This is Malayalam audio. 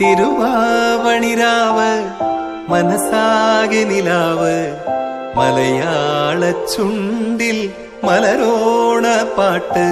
തിരുവാവണിരാവ് മനസാകെ നിലാവ്. മലയാള ചുണ്ടിൽ മലരോണ പാട്ട്.